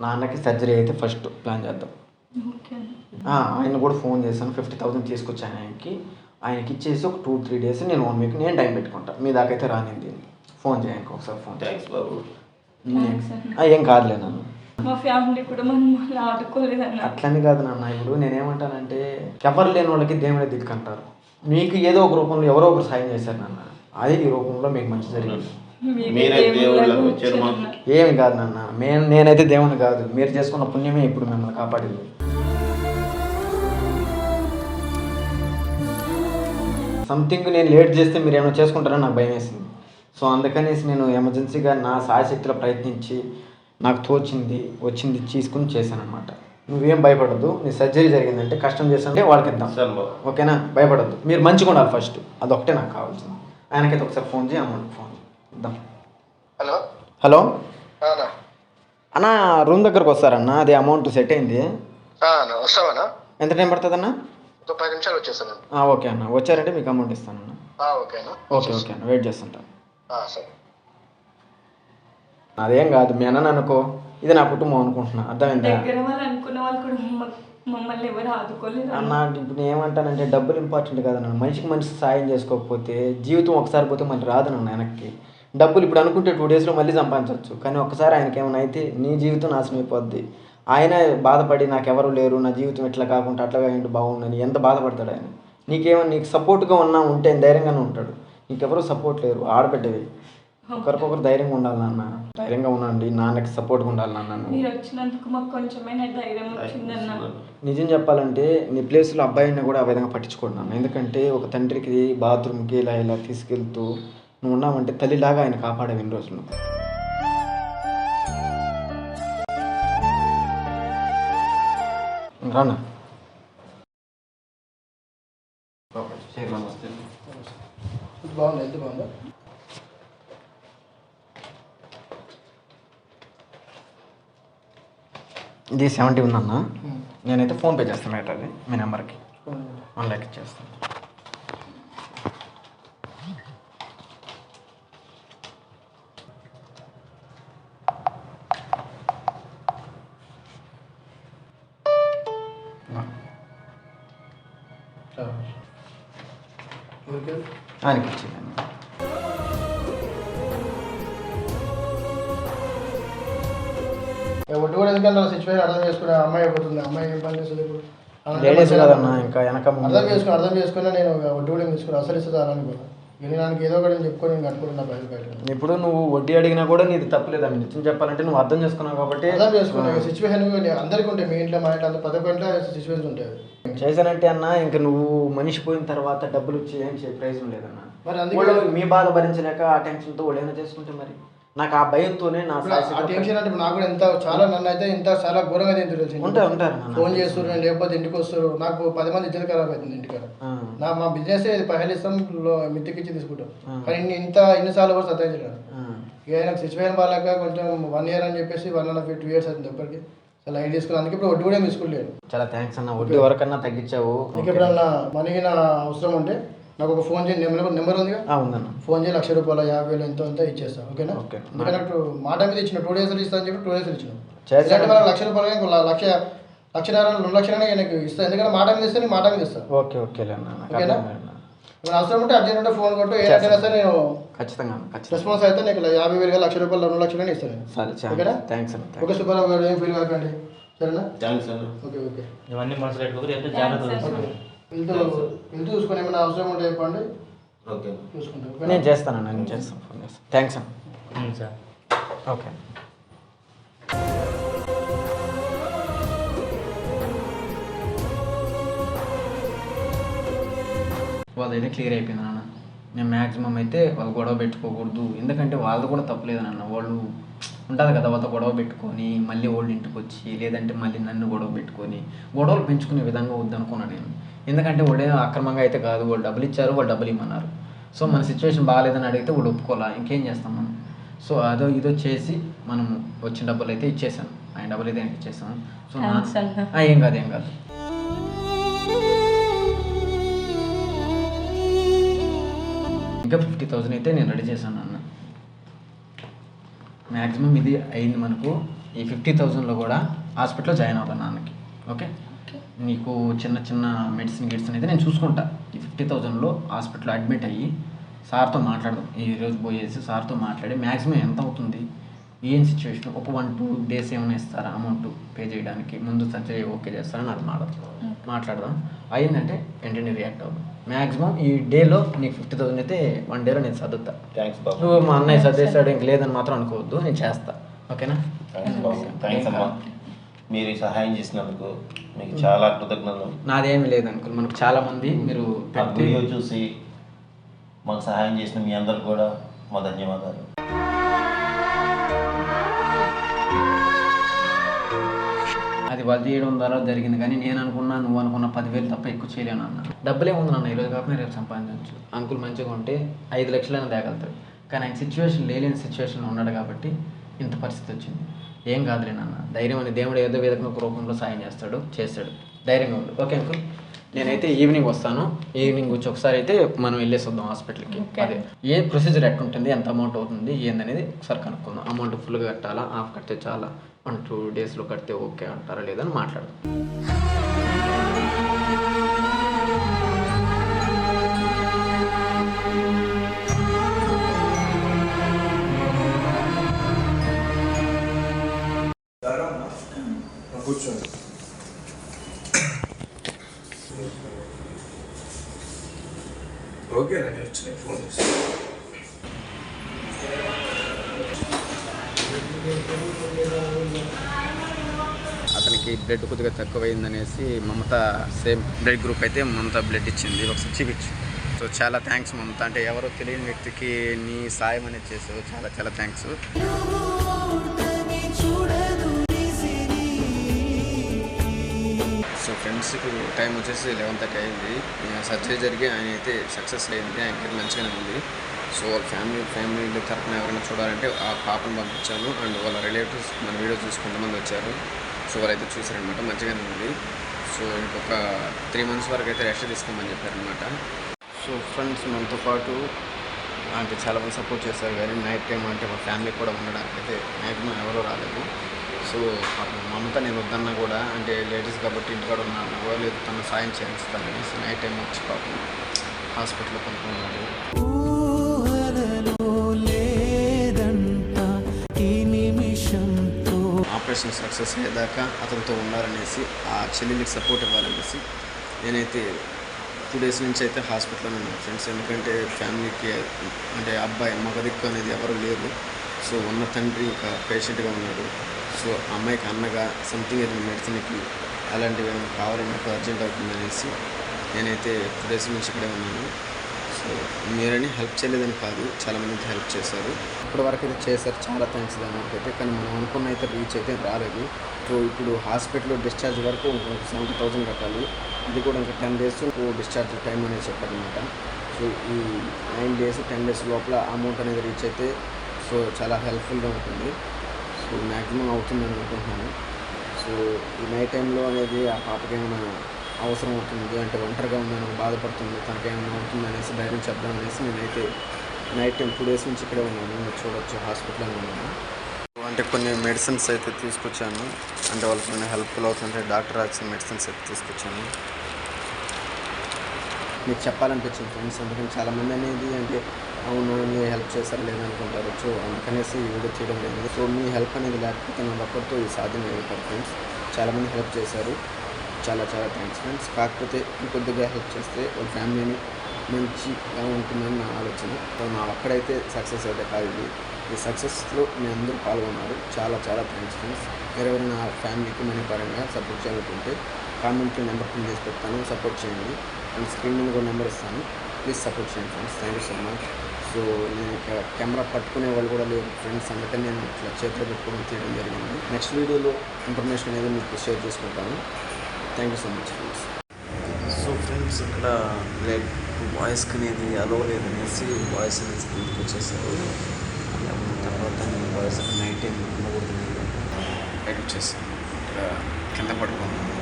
నాన్నకి సర్జరీ అయితే first plan చేద్దాం. ఓకే. అన్న ఆ, ఆయన కూడా ఫోన్ చేశాను. ఫిఫ్టీ థౌసండ్ తీసుకొచ్చాను ఆయనకి. ఆయనకి ఇచ్చేసి ఒక టూ త్రీ డేస్ నేను వన్ వీక్ నేను టైం పెట్టుకుంటా. మీ దాకా అయితే రానింది ఫోన్ చేయండి ఒకసారి ఫోన్ థ్యాంక్స్ బాబు. ఏం కాదులే నాన్న. మా ఫ్యామిలీ కూడా మనం అట్లని కాదు నాన్న. ఇప్పుడు నేనేమంటానంటే ఎవరు లేని వాళ్ళకి దేవుడే దిక్కు అంటారు. మీకు ఏదో ఒక రూపంలో ఎవరో ఒకరు సాయం చేశారు నాన్న. అదే ఈ రూపంలో మీకు మంచి జరిగింది. ఏమి కాదు నాన్న. మేము నేనైతే దేవుని కాదు. మీరు చేసుకున్న పుణ్యమే ఇప్పుడు మిమ్మల్ని కాపాడింది. సంథింగ్ నేను లేట్ చేస్తే మీరు ఏమైనా చేసుకుంటారని నాకు భయం వేసింది. సో అందుకనేసి నేను ఎమర్జెన్సీగా నా సాయశక్తిలో ప్రయత్నించి నాకు తోచింది వచ్చింది తీసుకుని చేశాను అనమాట నువ్వేం భయపడద్దు. నీ సర్జరీ జరిగిందంటే కష్టం చేస్తుంటే వాళ్ళకి ఇద్దాం. ఓకేనా? భయపడద్దు. మీరు మంచిగా ఉండాలి ఫస్ట్ అదొకటే నాకు కావాల్సింది. ఆయనకైతే ఒకసారి ఫోన్ చేయి అమౌంట్ ఫోన్ హలో. హలో. అన్నా అన్న రూమ్ దగ్గరకు వస్తారన్న అది అమౌంట్ సెట్ అయింది. అన్న వస్తావన్నా ఎంత టైం పడుతుందన్న? ఒక పది నిమిషాలు వచ్చేస్తాను. ఆ, ఓకే అన్న. వచ్చారంటే మీకు అమౌంట్ ఇస్తానన్న. ఓకేనా ఓకే ఓకే అన్న. వెయిట్ చేస్తుంటాను సరే. అదేం కాదు మీ అన్న అనుకో ఇది నా కుటుంబం అనుకుంటున్నా. అర్థమైందా? దగ్గర వాళ్ళు అనుకున్న వాళ్ళు కూడా మమ్మ- మమ్మల్ని ఎవరు అన్న. అన్న ఇప్పుడు నేను ఏమంటానంటే డబ్బులు ఇంపార్టెంట్ కాదన్న మనిషికి మనిషి సాయం చేసుకోకపోతే జీవితం ఒకసారి పోతే మళ్ళీ రాదు నన్ను వెనక్కి. డబ్బులు ఇప్పుడు అనుకుంటే టూ డేస్లో మళ్ళీ సంపాదించవచ్చు. కానీ ఒక్కసారి ఆయనకి ఏమైనా అయితే నీ జీవితం నాశనం అయిపోద్ది. ఆయన బాధపడి నాకెవరు లేరు నా జీవితం ఇట్లా కాకుండా అట్లా ఏంటి బాగుండని ఎంత బాధపడతాడు ఆయన? నీకేమన్నా నీకు సపోర్ట్గా ఉన్నా ఉంటే ధైర్యంగానే ఉంటాడు. నీకెవరు సపోర్ట్ లేరు. ఆడబిడ్డవి. ఒకరికొకరు ధైర్యంగా ఉండాలి నాన్న. ధైర్యంగా ఉండండి. నాన్నకి సపోర్ట్గా ఉండాలి నాన్న నువ్వు. మీరు వచ్చినందుకు మాకు కొంచెమైనా ధైర్యం వచ్చిందన్న నిజం చెప్పాలంటే నీ ప్లేస్లో అబ్బాయిని కూడా ఆ విధంగా పట్టించుకోండి ఎందుకంటే ఒక తండ్రికి బాత్రూమ్కి ఇలా ఇలా తీసుకెళ్తూ నువ్వు ఉన్నావంటే తల్లిలాగా ఆయన కాపాడేవి ఇన్ని రోజులు? రానా? నమస్తే బాగుంది ఎంత బాగుందా ఇది సెవెంటీ ఉందన్న? నేనైతే ఫోన్పే చేస్తాను అది మీ నెంబర్కి. వన్ ల్యాక్ ఇచ్చేస్తాను. ఆయనకి ఇచ్చేయండి ఒడ్డు కూడా ఎందుకంటే సిచ్యువేషన్ అర్థం చేసుకునే అమ్మాయి అయిపోతుంది. అమ్మాయి ఏం పని చేస్తుంది ఇప్పుడు? అలాంటి లేడీస్ మంచిగా కదన్నా ఇంకా వెనక అర్థం చేసుకుని అర్థం చేసుకుని నేను ఒడ్డు కూడా తీసుకుని అసలు ఇస్తుంది అనుకున్నా ఇక నాకు ఏదో ఒకటి చెప్పుకొని నేను కట్టుకుంటున్నా బయట బయట. ఇప్పుడు నువ్వు వడ్డీ అడిగినా కూడా నీది తప్పలేదని నిజం చెప్పాలంటే నువ్వు అర్థం చేసుకున్నావు కాబట్టి అర్థం చేసుకున్నా సిచ్యువేషన్ అందరికీ ఉంటాయి. మీ ఇంట్లో మా ఇంట్లో అంత ఇంట్లో సిచ్యువేషన్ ఉంటాయి. చేశానంటే అన్న ఇంకా నువ్వు మనిషి పోయిన తర్వాత డబ్బులు వచ్చి ఏం ప్రయోజనం లేదన్న మరి మీ బాధ భరించలేక ఆ టెన్షన్తో వాళ్ళు ఏమైనా చేసుకుంటే మరి? నాకు ఆ భయంతోనే నా ఆ టెన్షన్ అంటే నాకు కూడా ఎంత చాలా నన్ను అయితే ఇంత చాలా ఘోరంగా తెలిసి ఉంటారు ఉంటారు. ఫోన్ చేస్తారు నేను లేకపోతే ఇంటికి వస్తారు. నాకు పది మంది ఇద్దరు ఖరాబ్ అవుతుంది ఇంటికాడ. నా మా బిజినెస్ ఇది పైసలు ఇస్తాం మిత్తికి ఇచ్చి తీసుకుంటాం. కానీ ఇన్ని- ఇంత ఇన్నిసార్లు కూడా సతాయించాడు ఆ. ఇక నాకు సిచ్యువేషన్ బాగాలేక కొంచెం వన్ ఇయర్ అని చెప్పేసి one and half two years అవుతుంది ఇప్పటికి అసలు లైట్ తీసుకుని అందుకే ఇప్పుడు వడ్డీ కూడా తీసుకోలేను చాలా థ్యాంక్స్ అన్న. వడ్డీ వరకన్నా తగ్గించావు. నీకు ఎప్పుడన్నా మనీకి నా అవసరం ఉంటే నాకు ఒక ఫోన్ చేయండి నెంబర్ నెంబర్ ఉందిగా? ఆ, ఉందన్న. ఫోన్ చేయి లక్ష రూపాయలు యాభై వేలు ఎంతో అంతా ఇచ్చేస్తా ఓకేనా? ఓకే. ఎందుకంటే నాకు మాట మీద ఇచ్చిన టూ డేస్ ఇస్తా అని చెప్పి టూ డేస్ ఇచ్చిన. లక్ష రూపాయలు ఇంకో లక్ష లక్షన్నర రెండు లక్షలనే నాకు ఇస్తా. ఎందుకంటే మాట మీద ఇస్తే మాట మీద ఇస్తా. ఓకే ఓకేలే అన్న నాకు ఓకేనా? ఇప్పుడు అవసరం ఉంటే అర్జెంట్ ఉంటే ఫోన్ కొట్టు. ఏ రకంగా సరే నేను ఖచ్చితంగా రెస్పాన్స్ అయితే నీకు యాభై వేలు లక్ష రూపాయలు రెండు లక్షలనే ఇస్తాను. సరే ఓకేనా? థ్యాంక్స్ అన్న ఓకే సుబ్బారావు గారు ఏం ఫీల్ కాకండి? సరేనా? థ్యాంక్స్ అన్న. Okay okay. ఇవన్నీ పెట్టుకోరు ఎంత ఏమైనా అవసరం ఉంటే చెప్పండి. ఓకే. చూసుకుంటాం? నేను చేస్తానన్న నేను చేస్తాను. ఫోన్ చేస్తాను థ్యాంక్స్ అన్న. సార్. ఓకే. వాళ్ళదైతే క్లియర్ అయిపోయింది నాన్న. నేను మ్యాక్సిమం అయితే వాళ్ళు గొడవ పెట్టుకోకూడదు. ఎందుకంటే వాళ్ళది కూడా తప్పలేదు నాన్న. వాళ్ళు ఉంటుంది కదా వాళ్ళతో గొడవ పెట్టుకొని మళ్ళీ వాళ్ళు ఇంటికి వచ్చి లేదంటే మళ్ళీ నన్ను గొడవ పెట్టుకొని గొడవలు పెంచుకునే విధంగా వద్దనుకున్నాను నేను. ఎందుకంటే వాళ్ళు అక్రమంగా అయితే కాదు వాళ్ళు డబ్బులు ఇచ్చారు వాళ్ళు డబ్బులు ఇమ్మన్నారు. సో మన సిచ్యువేషన్ బాగాలేదని అడిగితే వాళ్ళు ఒప్పుకోవాలా ఇంకేం చేస్తాం మనం? సో అదో ఇదో చేసి మనం వచ్చిన డబ్బులు అయితే ఇచ్చేసాను ఆయన డబ్బులు అయితే ఇచ్చేసాను సో నా- ఏం కాదు ఏం కాదు. ఇంకా ఫిఫ్టీ థౌసండ్ అయితే నేను రెడీ చేశాను అన్న. మ్యాక్సిమం ఇది అయింది మనకు. ఈ ఫిఫ్టీ థౌజండ్లో కూడా హాస్పిటల్లో జాయిన్ అవ్వాలి నాన్నకి ఓకే? నీకు చిన్న చిన్న మెడిసిన్ గిడిసిన్ అయితే నేను చూసుకుంటా. ఈ ఫిఫ్టీ థౌజండ్లో హాస్పిటల్లో అడ్మిట్ అయ్యి సార్తో మాట్లాడదాం. ఈ రోజు పోయేసి సార్తో మాట్లాడి మ్యాక్సిమం ఎంత అవుతుంది? ఏం సిచ్యువేషన్ ఒక వన్ టూ డేస్ ఏమైనా ఇస్తారా అమౌంట్ పే చేయడానికి? ముందు సర్జరీ ఓకే చేస్తారని అది మాట్లాడదాం. మాట్లాడదాం. అయిందంటే వెంటనే రియాక్ట్ అవుదాం. మ్యాక్సిమం ఈ డేలో నీకు ఫిఫ్టీ థౌసండ్ అయితే వన్ డేలో నేను సర్దుతా. థ్యాంక్స్ బాబు. నువ్వు మా అన్నయ్య సర్దేశాడు ఇంక లేదని మాత్రం అనుకోవద్దు. నేను చేస్తా. ఓకేనా? థ్యాంక్స్ బాబు. థ్యాంక్స్ అమ్మా. మీరు సహాయం చేసినందుకు మీకు చాలా కృతజ్ఞతలు. నాదేమీ లేదు అంకుల్ మనకు చాలా మంది మీరు ఆ వీడియో చూసి మాకు సహాయం చేసిన మీ అందరు కూడా మా ధన్యవాదాలు. అది వాళ్ళు చేయడం ద్వారా జరిగింది కానీ నేను అనుకున్నా నువ్వు అనుకున్న పదివేలు తప్ప ఎక్కువ చేయలేను అన్న. డబ్బులే ఉంది నాన్న ఈరోజు కాకుండా రేపు సంపాదించవచ్చు అంకుల్ మంచిగా ఉంటే ఐదు లక్షలైనా తేగలుగుతాడు. కానీ ఆయన సిచ్యువేషన్ లేలేని సిచ్యువేషన్లో ఉన్నాడు కాబట్టి ఇంత పరిస్థితి వచ్చింది. ఏం కాదులే నాన్న. ధైర్యం అని దేవుడు ఏదో విధంగా ఒక రూపంలో సాయం చేస్తాడు చేస్తాడు. ధైర్యంగా ఉండు. Okay uncle? నేనైతే ఈవినింగ్ వస్తాను. ఈవినింగ్ వచ్చి ఒకసారి అయితే మనం వెళ్ళేసి వద్దాం హాస్పిటల్కి. అదే. ఏ ప్రొసీజర్ ఎట్టుంటుంది ఎంత అమౌంట్ అవుతుంది ఏందనేది ఒకసారి కనుక్కుందాం. అమౌంట్ ఫుల్గా కట్టాలా హాఫ్ కడితే చాలా వన్ టూ డేస్లో కడితే ఓకే అంటారా లేదని మాట్లాడదాం. ఓకే నేను ఫోన్ చేసి అతనికి బ్లడ్ కొద్దిగా తక్కువైందనేసి మమత సేమ్ బ్లడ్ గ్రూప్ అయితే మమత బ్లడ్ ఇచ్చింది ఒకసారి చూపించు. సో చాలా థ్యాంక్స్ మమత. అంటే ఎవరో తెలియని వ్యక్తికి నీ సాయం అనేది చేసావు చాలా చాలా థ్యాంక్స్ సో ఫ్రెండ్స్కి టైం వచ్చేసి లెవెన్ థర్టీ అయింది. సర్జరీ జరిగి ఆయన అయితే సక్సెస్ అయింది. ఆయనకి మంచిగానే ఉంది. సో వాళ్ళ ఫ్యామిలీ ఫ్యామిలీ తరఫున ఎవరైనా చూడాలంటే ఆ పాపను పంపించాను. అండ్ వాళ్ళ రిలేటివ్స్ మన వీడియో చూసి కొంతమంది వచ్చారు. సో వాళ్ళైతే చూసారనమాట మంచిగానే ఉంది. సో ఇంకొక త్రీ మంత్స్ వరకు అయితే రెస్ట్ తీసుకోమని చెప్పారనమాట సో ఫ్రెండ్స్ మనతో పాటు అంటే చాలా సపోర్ట్ చేస్తారు. కానీ నైట్ టైం అంటే మా ఫ్యామిలీ కూడా ఉండడానికి అయితే మ్యాక్సిమం ఎవరో రాలేదు. సో పాపం మమత నేను వద్దన్నా కూడా అంటే లేడీస్ కాబట్టి ఇంటికాడ ఉన్నా కూడా లేదు తను సాయం చేస్తానని నైట్ టైం వచ్చి పాపం హాస్పిటల్లో కొనుక్కున్నాడు ఆపరేషన్ సక్సెస్ అయ్యేదాకా అతనితో ఉన్నారనేసి ఆ చెల్లెలికి సపోర్ట్ ఇవ్వాలనేసి నేనైతే టూ డేస్ నుంచి అయితే హాస్పిటల్లో ఉన్నాను ఫ్రెండ్స్. ఎందుకంటే ఫ్యామిలీకి అంటే అబ్బాయి మగ దిక్కు అనేది ఎవరు లేరు. సో ఉన్న తండ్రి ఒక పేషెంట్గా ఉన్నాడు. సో అమ్మాయికి అన్నగా సంథింగ్ ఏదైనా మెడిసిన్కి అలాంటివి ఏమైనా కావాలని నాకు అర్జెంట్ అవుతుంది అనేసి నేనైతే టూ డేస్ నుంచి ఇక్కడే ఉన్నాను. సో మీరని హెల్ప్ చేయలేదని కాదు చాలామంది హెల్ప్ చేశారు. ఇప్పటి వరకు అయితే చేశారు చాలా థ్యాంక్స్ దానికైతే అయితే కానీ మనం అనుకున్న అయితే రీచ్ అయితే రాలేదు. సో ఇప్పుడు హాస్పిటల్లో డిశ్చార్జ్ వరకు ఇంకొక సెవెంటీ థౌసండ్ కట్టాలి. ఇది కూడా ఇంకా టెన్ డేస్ డిశ్చార్జ్ టైం అనేది చెప్పారనమాట సో ఈ నైన్ డేస్ టెన్ డేస్ లోపల అమౌంట్ అనేది రీచ్ అయితే సో చాలా హెల్ప్ఫుల్గా ఉంటుంది. సో మ్యాక్సిమం అవుతుందని అనుకుంటున్నాను. సో ఈ నైట్ టైంలో అనేది ఆ పాపకి ఏమైనా అవసరం అవుతుంది అంటే ఒంటరిగా ఉందని బాధపడుతుంది తనకి ఏమైనా అవుతుంది అనేసి ధైర్యం చెప్దాం అనేసి నేనైతే నైట్ టైం టూ డేస్ నుంచి ఇక్కడే ఉన్నాను. మీరు చూడొచ్చు హాస్పిటల్లో ఉన్నాను. అంటే కొన్ని మెడిసిన్స్ అయితే తీసుకొచ్చాను. అంటే వాళ్ళకి కొన్ని హెల్ప్ఫుల్ అవుతుంటే డాక్టర్ రాసిన మెడిసిన్స్ అయితే తీసుకొచ్చాను. మీకు చెప్పాలనిపించింది ఫ్రెండ్స్ ఎందుకంటే చాలామంది అనేది అంటే అవును మీరు హెల్ప్ చేస్తారు లేదనుకుంటారు. సో అందుకనేసి ఈ వీడియో చేయడం లేదు. సో మీ హెల్ప్ అనేది లేకపోతే నా ఒక్కరితో ఇది సాధ్యం అయ్యేది ఫ్రెండ్స్ చాలామంది హెల్ప్ చేశారు. చాలా చాలా థ్యాంక్స్ ఫ్రెండ్స్ కాకపోతే ఇంకొద్దిగా హెల్ప్ చేస్తే వాళ్ళ ఫ్యామిలీని మంచిగా ఉంటుందని నా ఆలోచన. సో నా ఒక్కడైతే సక్సెస్ అయితే కాదు ఇది. ఈ సక్సెస్లో మీ అందరూ పాల్గొన్నారు. చాలా చాలా థ్యాంక్స్ ఫ్రెండ్స్ ఎవరైనా నా ఫ్యామిలీకి మనీ పరంగా సపోర్ట్ చేయాలనుకుంటే కామెంట్లో నెంబర్ పిన్ చేసి పెడతాను. సపోర్ట్ చేయండి. అండ్ స్క్రీన్ మీద కూడా నెంబర్ ఇస్తాను ప్లీజ్ సపోర్ట్ చేయండి friends thank you so much so నేను ఇక్కడ కెమెరా పట్టుకునే వాళ్ళు కూడా లేదు ఫ్రెండ్స్ అందుకని నేను ఇట్లా చేతిలో పెట్టుకోవడం తీయడం జరిగింది. నెక్స్ట్ వీడియోలో ఇన్ఫర్మేషన్ అనేది మీకు షేర్ చేసుకుంటాను. Thank you so much friends so friends ఇక్కడ లైక్ వాయిస్కి అనేది అలో లేదనేసి వాయిస్ అనేది స్క్రీన్కి వచ్చేసారు. తర్వాత నేను వాయిస్ నైట్ టైం ఉండకూడదు బయట వచ్చేసాను ఇక్కడ కింద పడుకున్నాను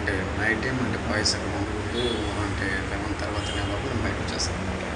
అంటే నైట్ టైం అంటే బాయ్స్ అక్కడ ఉండకూడదు అంటే లెవెన్ తర్వాత లోపల బయట వచ్చేస్తాను అనమాట